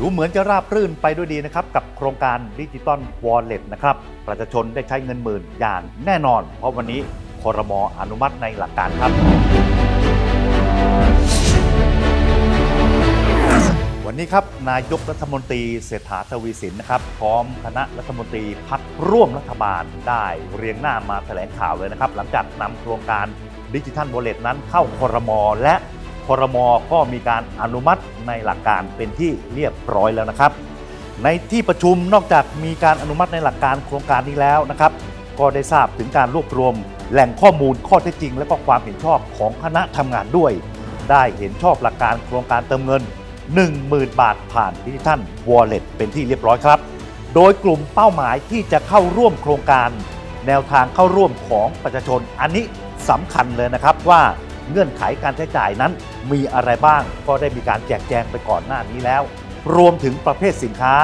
ดูเหมือนจะราบรื่นไปด้วยดีนะครับ กับโครงการดิจิตอลวอลเล็ตนะครับ ประชาชนได้ใช้เงินหมื่นอย่างแน่นอน เพราะวันนี้คอรมออนุมัติในหลักการครับ วันนี้ครับนายกรัฐมนตรีเศรษฐาทวีสินนะครับ พร้อมคณะรัฐมนตรีพักร่วมรัฐบาลได้เรียงหน้ามาแถลงข่าวเลยนะครับ หลังจากนำโครงการดิจิทัลวอลเล็ตนั้นเข้าคอรมอและ ครมก็มีการอนุมัติในหลักการเป็นที่เรียบร้อยแล้วนะครับ ในที่ประชุมนอกจากมีการอนุมัติในหลักการโครงการนี้แล้วนะครับ ก็ได้ทราบถึงการรวบรวม แหล่งข้อมูลข้อเท็จจริง และก็ความเห็นชอบของคณะทำงานด้วย ได้เห็นชอบหลักการโครงการเติมเงิน 10,000 บาทผ่านดิจิทัลวอลเล็ตเป็นที่เรียบร้อยครับ โดยกลุ่มเป้าหมายที่จะเข้าร่วมโครงการ แนวทางเข้าร่วมของประชาชนอันนี้สำคัญเลยนะครับว่า เงื่อนไขการใช้จ่ายนั้นมีอะไรบ้าง ก็ได้มีการแจกแจงไปก่อนหน้านี้แล้ว รวมถึงประเภทสินค้า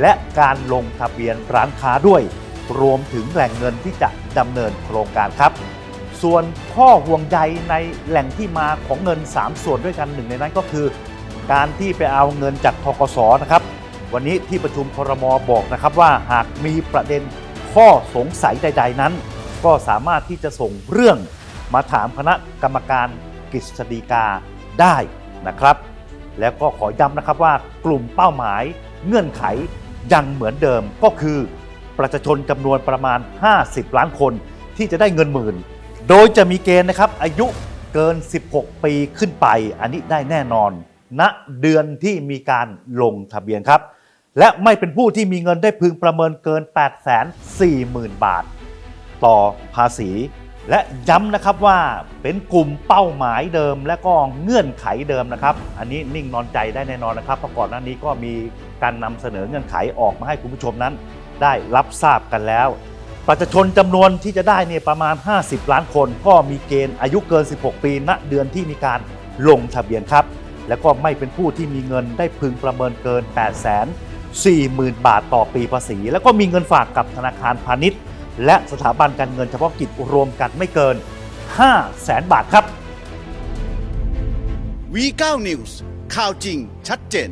และการลงทะเบียนร้านค้าด้วย รวมถึงแหล่งเงินที่จะดำเนินโครงการครับ ส่วนข้อห่วงใยในแหล่งที่มาของเงิน 3 ส่วนด้วยกันหนึ่งในนั้นก็คือ การที่ไปเอาเงินจากทกสนะครับ วันนี้ที่ประชุมครมบอกนะครับว่าหากมีประเด็นข้อสงสัยใด ๆนั้น ก็สามารถที่จะส่งเรื่อง มาถามคณะกรรมการกฤษฎีกาได้นะครับ แล้วก็ขอย้ำนะครับว่ากลุ่มเป้าหมายเงื่อนไขยังเหมือนเดิมก็คือ ประชาชนจำนวนประมาณ 50 ล้านคนที่จะได้เงินหมื่น โดยจะมีเกณฑ์นะครับอายุเกิน 16 ปีขึ้นไป อันนี้ได้แน่นอนณเดือนที่มีการลงทะเบียนครับ และไม่เป็นผู้ที่มีเงินได้พึงประเมินเกิน 840,000 บาท ต่อภาษี และย้ำนะครับว่าเป็นกลุ่มเป้าหมายเดิม และก็เงื่อนไขเดิมนะครับ อันนี้นิ่งนอนใจได้แน่นอนนะครับเพราะก่อนหน้านี้ก็มีการนำเสนอเงื่อนไขออกมาให้คุณผู้ชมนั้น ได้รับทราบกันแล้ว ประชาชนจำนวนที่จะได้เนี่ยประมาณ 50 ล้านคน ก็มีเกณฑ์อายุเกิน 16 ปีณเดือนที่มีการลงทะเบียนครับ แล้วก็ไม่เป็นผู้ที่มีเงินได้พึงประเมินเกิน 8 4 0 0 0 0 บาทต่อปีภาษี แล้วก็มีเงินฝากกับธนาคารพาณิชย์ และสถาบันการเงินเฉพาะกิจรวมกันไม่เกิน 5 0 0แสนบาทครับ V9 News ข่าวจริงชัดเจน